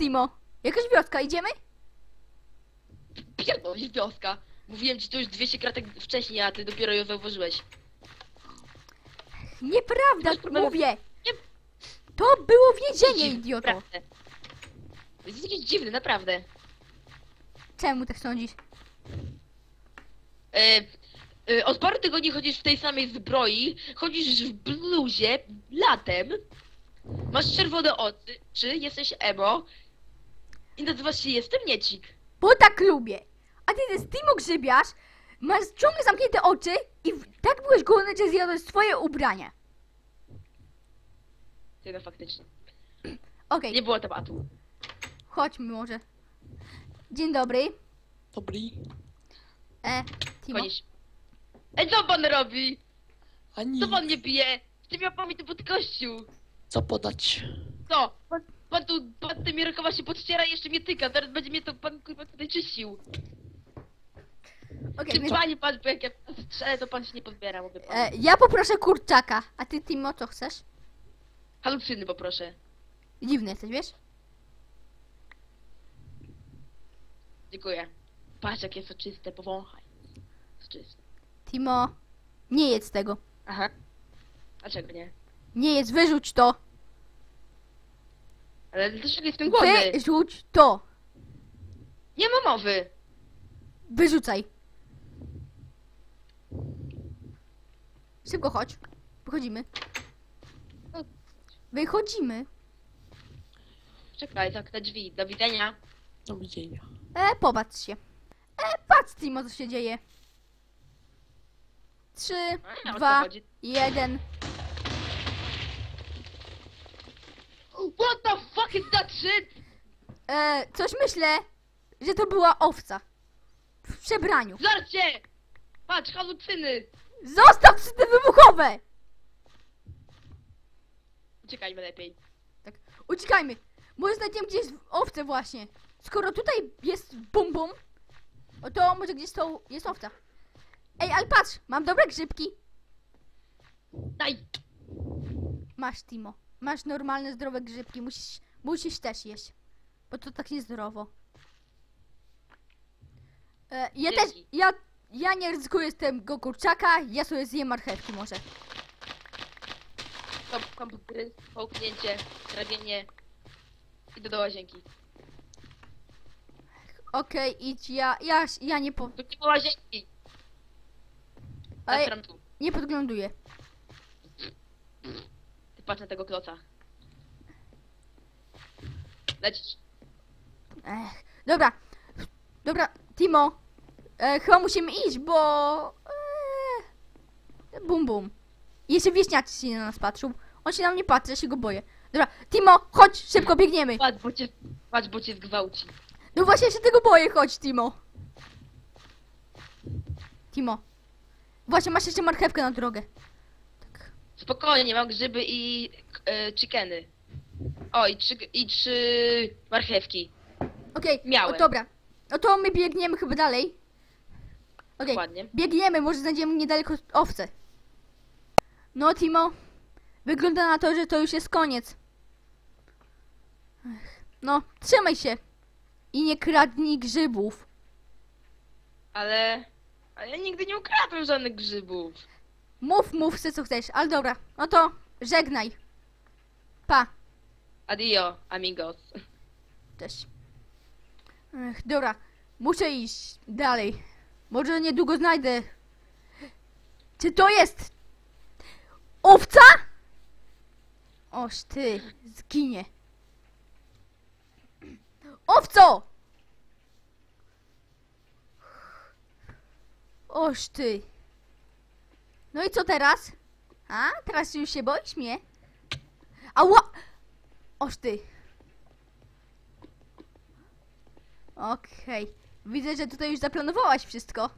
Timo? Jakaś wioska, idziemy? Pierdolisz wioska. Mówiłem ci to już 200 kratek wcześniej, a ty dopiero ją zauważyłeś. Nieprawda, Masz mówię! Nie- To było więzienie, Dziwne, idioto! Naprawdę. To jest jakiś dziwny, naprawdę. Czemu tak sądzisz? E, e, od paru tygodni chodzisz w tej samej zbroi, chodzisz w bluzie, latem, masz czerwone oczy, czy jesteś emo i nazywasz się Jestem Niecik. Bo tak lubię! A ty jest Timo grzybiarz, masz ciągle zamknięte oczy i w- tak byłeś głodny, że zjadłeś swoje ubrania. Ty no faktycznie. Okej, Nie było tematu. chodźmy może. Dzień dobry. Dobry. E, Timo. Koniec. Ej, co pan robi? A nic. Co pan nie pije? Ty miał pan mi tu pod kościół. Co podać? Co? Pan, pan tu, pan tymi rękoma się podściera i jeszcze mnie tyka. Zaraz będzie mnie to pan kurwa tutaj czyścił. Okej, Czy więc, pani pan, bo jak ja strzelę, to pan się nie pozbiera, mówię pan. e, ja poproszę kurczaka, a ty Timo co chcesz? Halucyny poproszę. Dziwny jesteś, wiesz? Dziękuję. Patrz jakie soczyste, powąchaj. Soczyste. Timo, nie jedz tego. Aha. Dlaczego nie? Nie jedz, wyrzuć to. Ale dlaczego jestem głodny? Wyrzuć to. Nie ma mowy. Wyrzucaj. Szybko chodź. Wychodzimy. Wychodzimy. Czekaj, zamknę drzwi. Do widzenia. Do widzenia. E, popatrz się. E, patrz Timo, co się dzieje. Trzy, A, o co dwa, chodzi? jeden. What the fuck is that shit? E, coś myślę, że to była owca. W przebraniu. Zarcie! Patrz, halucyny! Zostaw te wybuchowe! Uciekajmy lepiej. Tak, uciekajmy. Może znajdziemy gdzieś owcę właśnie. Skoro tutaj jest bum bum, no to może gdzieś to jest owca. Ej, ale patrz, mam dobre grzybki. Daj! Masz, Timo. Masz normalne, zdrowe grzybki. Musisz, musisz też jeść. Bo to tak niezdrowo. E, ja też, Dzięki. ja, ja nie ryzykuję z tego kurczaka. Ja sobie zjem marchewki może. Kom komputery, połknięcie, trawienie i do, łazienki. Okej, idź, ja, ja, ja nie po, Do do łazienki! Ej. Zatram tu. nie podgląduję. Ty patrz na tego kloca. Lecisz. Ech, dobra, dobra, Timo, e, chyba musimy iść, bo... E, bum bum. Jeszcze wieśniacy się na nas patrzą. On się na mnie patrzy, ja się go boję. Dobra, Timo, chodź, szybko biegniemy. Patrz, bo cię, patrz, bo cię zgwałci. No właśnie ja się tego boję, chodź, Timo. Timo. Właśnie masz jeszcze marchewkę na drogę. Tak. Spokojnie, mam grzyby i e, chickeny. O, i trzy, i trzy marchewki. Okej, Miałem. o, dobra. No to my biegniemy chyba dalej. Okej, Dokładnie. biegniemy, może znajdziemy niedaleko owce. No, Timo. Wygląda na to, że to już jest koniec. Ech, no, trzymaj się. I nie kradnij grzybów. Ale... Ale ja nigdy nie ukradłem żadnych grzybów. Mów, mów se co chcesz, ale dobra. No to żegnaj. Pa. Adio, amigos. Cześć. Ech, dobra, muszę iść dalej. Może niedługo znajdę. Czy to jest owca? Oż ty, zginie. Owco! Oż ty. No i co teraz? A, teraz już się boisz mnie? Ała! Oż ty. Okej. Widzę, że tutaj już zaplanowałaś wszystko.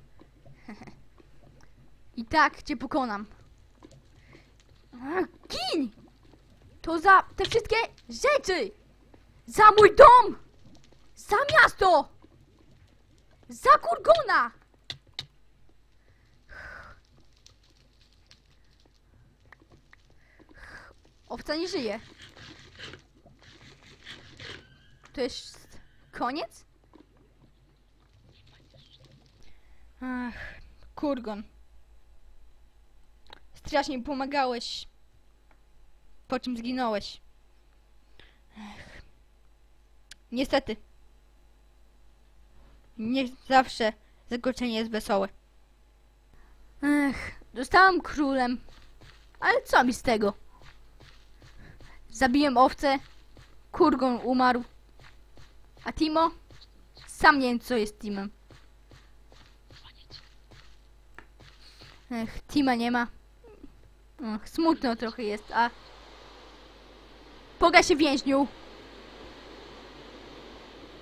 I tak cię pokonam. Gin! To za te wszystkie rzeczy! Za mój dom! Za miasto! Za Kurgona! Owca nie żyje. To jest koniec? Ach, kurgon. Strasznie mi pomagałeś. Po czym zginąłeś. Ech. Niestety. Nie zawsze zakończenie jest wesołe. Ech, zostałam królem. Ale co mi z tego? Zabiłem owcę. Kurgon umarł. A Timo? Sam nie wiem, co jest Timem. Ech, Tima nie ma. Ach, smutno trochę jest, a... Poga się więźniu.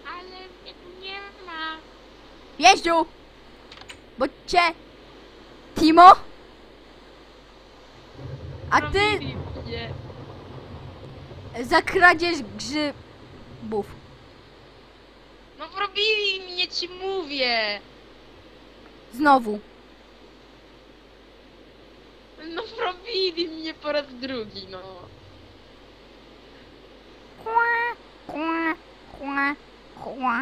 Ale mnie tu nie ma. Więźniu! Bo cię... Timo? A ty Robili mnie. za kradzież grzybów. No robili mnie, ci mówię! Znowu. No robili mnie po raz drugi, no. Kła, kła, kła, kła.